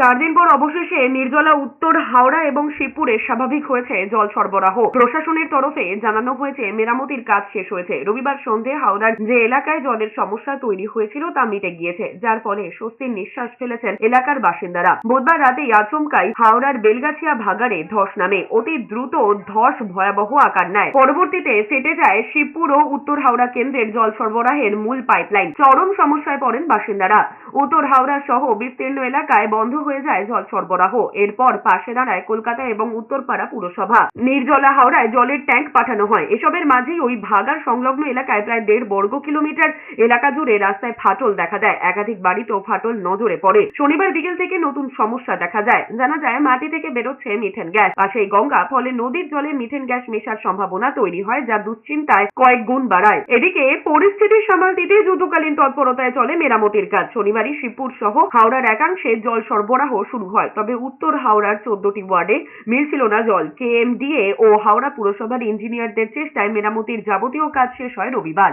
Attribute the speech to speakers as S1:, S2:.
S1: চার দিন পর অবশেষে নির্জলা উত্তর, হাওড়া এবং শিবপুরে স্বাভাবিক হয়েছে জল সরবরাহ। প্রশাসনের তরফে জানানো হয়েছে, মেরামতির কাজ শেষ হয়েছে। রবিবার সন্ধে হাওড়ার যে এলাকায় জলের সমস্যা তৈরি হয়েছিল তা মিটে গিয়েছে, যার ফলে স্বস্তির নিঃশ্বাস ফেলেছেন এলাকার বাসিন্দারা। বুধবার রাতেই আচমকাই হাওড়ার বেলগাছিয়া ভাগাড়ে ধস নামে। অতি দ্রুত ধস ভয়াবহ আকার নেয়। পরবর্তীতে ফেটে যায় শিবপুর ও উত্তর হাওড়া কেন্দ্রের জল সরবরাহের মূল পাইপলাইন। চরম সমস্যায় পড়েন বাসিন্দারা। উত্তর হাওড়া সহ বিস্তীর্ণ এলাকায় বন্ধ হয়ে যায় জল সরবরাহ। এরপর পাশে দাঁড়ায় কলকাতা এবং উত্তরপাড়া পুরসভা। নির্জলা হাওড়ায় জলের ট্যাঙ্ক পাঠানো হয়। এসবের মাঝেই ওই ভাগার সংলগ্ন এলাকায় প্রায় দেড় বর্গ কিলোমিটার এলাকা জুড়ে রাস্তায় ফাটল দেখা যায় একাধিক বাড়িতেও ফাটল নজরে পড়ে। শনিবার বিকেল থেকে নতুন সমস্যা দেখা যায়। জানা যায়, মাটি থেকে বেরোচ্ছে মিথেন গ্যাস। পাশেই গঙ্গা, ফলে নদীর জলে মিথেন গ্যাস মেশার সম্ভাবনা তৈরি হয়, যা দুশ্চিন্তায় কয়েক গুণ বাড়ায়। এদিকে পরিস্থিতি সামাল দিতে যুদ্ধকালীন তৎপরতায় চলে মেরামতির কাজ। শনিবারই শিবপুর সহ হাওড়ার একাংশে জল সরবরাহ শুরু হয়। তবে উত্তর হাওড়ার চোদ্দটি ওয়ার্ডে মিলছিল না জল। কেএমডিএ ও হাওড়া পুরসভার ইঞ্জিনিয়ারদের চেষ্টায় মেরামতির যাবতীয় কাজ শেষ হয় রবিবার।